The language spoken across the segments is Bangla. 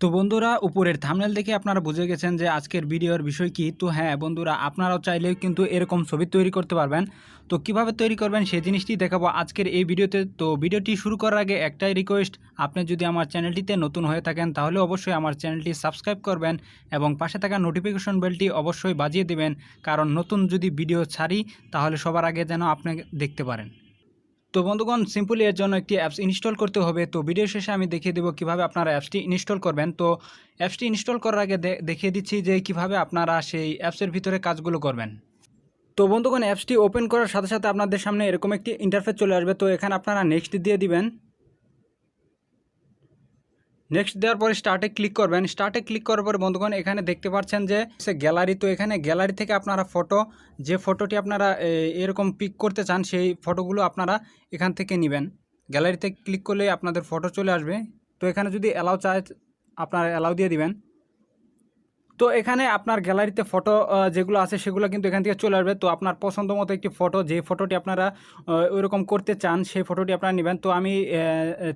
তো বন্ধুরা, উপরের থামনেল দেখে আপনারা বুঝে গেছেন যে আজকের ভিডিওর বিষয় কি। তো হ্যাঁ বন্ধুরা, আপনারাও চাইলেও কিন্তু এরকম ছবি তৈরি করতে পারবেন। তো কীভাবে তৈরি করবেন সেই জিনিসটি দেখাবো আজকের এই ভিডিওতে। তো ভিডিওটি শুরু করার আগে একটাই রিকোয়েস্ট আপনি যদি আমার চ্যানেলটিতে নতুন হয়ে থাকেন তাহলে অবশ্যই আমার চ্যানেলটি সাবস্ক্রাইব করবেন এবং পাশে থাকা নোটিফিকেশন বেলটি অবশ্যই বাজিয়ে দেবেন। কারণ নতুন যদি ভিডিও ছাড়ি, তাহলে সবার আগে যেন আপনি দেখতে পারেন। তো বন্ধুগণ সিম্পলি এর জন্য একটি অ্যাপস ইনস্টল করতে হবে। তো ভিডিও শেষে আমি দেখিয়ে দেবো কীভাবে আপনারা অ্যাপসটি ইনস্টল করবেন। তো অ্যাপসটি ইনস্টল করার আগে দেখিয়ে দিচ্ছি যে কীভাবে আপনারা সেই অ্যাপসের ভিতরে কাজগুলো করবেন। তো বন্ধুগণ অ্যাপসটি ওপেন করার সাথে সাথে আপনাদের সামনে এরকম একটি ইন্টারফেস চলে আসবে। তো এখানে আপনারা নেক্সট দিয়ে দিবেন। নেক্সট দেওয়ার পরে স্টার্টে ক্লিক করবেন। স্টার্টে ক্লিক করার পরে বন্ধুগণ, এখানে দেখতে পাচ্ছেন যে সে গ্যালারি তো এখানে গ্যালারি থেকে আপনারা ফটো যে ফটোটি আপনারা এরকম পিক করতে চান, সেই ফটোগুলো আপনারা এখান থেকে নেবেন। গ্যালারিতে ক্লিক করলে আপনাদের ফটো চলে আসবে। তো এখানে যদি অ্যালাউ চায়, আপনারা অ্যালাউ দিয়ে দিবেন। তো এখানে আপনার গ্যালারিতে ফটো যেগুলো আছে সেগুলো কিন্তু এখান থেকে চলে আসবে। তো আপনার পছন্দ মতো একটি ফটো যে ফটোটি আপনারা ওইরকম করতে চান, সেই ফটোটি আপনারা নেবেন। তো আমি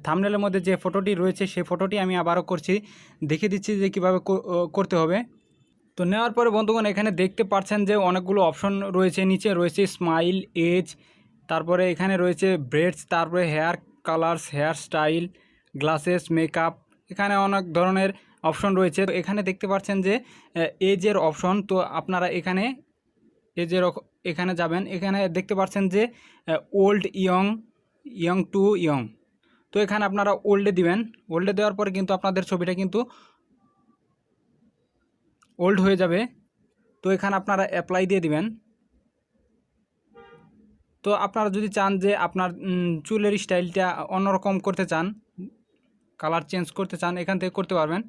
থামনেলের মধ্যে যে ফটোটি রয়েছে, সেই ফটোটি আমি আবারও করছি। দেখে দিচ্ছি যে কীভাবে করতে হবে। তো নেওয়ার পরে বন্ধুগণ, এখানে দেখতে পাচ্ছেন যে অনেকগুলো অপশন রয়েছে। নিচে রয়েছে স্মাইল এজ তারপরে এখানে রয়েছে ব্রেডস তারপরে hair colours hair style glasses makeup এখানে অনেক ধরনের অপশন রয়েছে। এখানে দেখতে পাচ্ছেন যে এজের অপশন। তো আপনারা এখানে এজের এখানে যাবেন। এখানে দেখতে পাচ্ছেন যে old, young young to young. তো এখানে আপনারা ওল্ডে দিবেন। ওল্ডে দেওয়ার পরে কিন্তু আপনাদের ছবিটা কিন্তু ওল্ড হয়ে যাবে। তো এখানে আপনারা অ্যাপ্লাই দিয়ে দিবেন। তো আপনারা যদি চান যে আপনার চুলের স্টাইলটা অন্যরকম করতে চান, কালার চেঞ্জ করতে চান, এখান থেকে করতে পারবেন।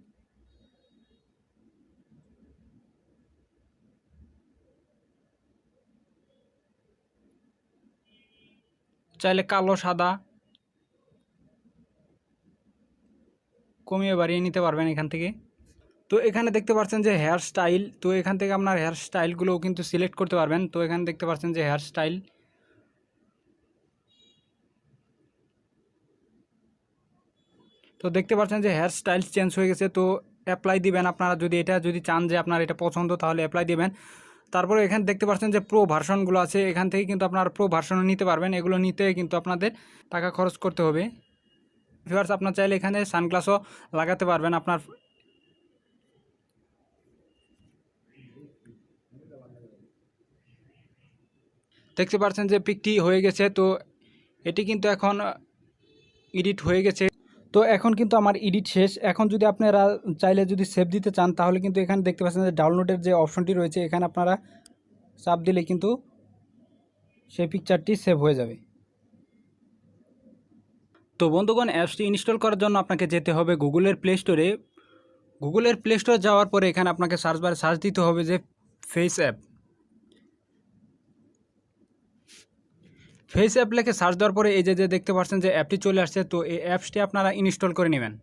চাইলে কালো, সাদা কমিয়ে বাড়িয়ে নিতে পারবেন এখান থেকে। তো এখানে দেখতে পাচ্ছেন যে হেয়ার স্টাইল তো এখান থেকে আপনার হেয়ার স্টাইলগুলোও কিন্তু সিলেক্ট করতে পারবেন। তো এখানে দেখতে পাচ্ছেন যে হেয়ার স্টাইল তো দেখতে পাচ্ছেন যে হেয়ার স্টাইল চেঞ্জ হয়ে গেছে। তো অ্যাপ্লাই দিবেন আপনারা যদি এটা যদি চান যে আপনার এটা পছন্দ, তাহলে অ্যাপ্লাই দিবেন। তারপরে এখানে দেখতে পাচ্ছেন যে প্রো ভার্সনগুলো আছে, এখান থেকে কিন্তু আপনারা প্রো ভার্সনও নিতে পারবেন। এগুলো নিতে কিন্তু আপনাদের টাকা খরচ করতে হবে। ভিউয়ার্স আপনার চাইলে এখানে সানগ্লাসও লাগাতে পারবেন আপনার। দেখতে পাচ্ছেন যে পিকটি হয়ে গেছে, তো এটি কিন্তু এখন এডিট হয়ে গেছে। তো এখন কিন্তু আমার এডিট শেষ। এখন যদি আপনারা চাইলে যদি সেভ দিতে চান, তাহলে কিন্তু এখানে দেখতে পাচ্ছেন যে ডাউনলোডের যে অপশনটি রয়েছে, এখানে আপনারা চাপ দিলে কিন্তু সেই পিকচারটি সেভ হয়ে যাবে। তো বন্ধুগণ অ্যাপসটি ইনস্টল করার জন্য আপনাকে যেতে হবে গুগলের প্লে স্টোরে গুগলের প্লে স্টোরে যাওয়ার পরে এখানে আপনাকে সার্চ বারে সার্চ দিতে হবে যে ফেস অ্যাপ ফেস অ্যাপ লেখে সার্চ দেওয়ার পরে এই যে যে দেখতে পাচ্ছেন যে অ্যাপটি চলে আসছে, তো এই অ্যাপসটি আপনারা ইনস্টল করে নেবেন।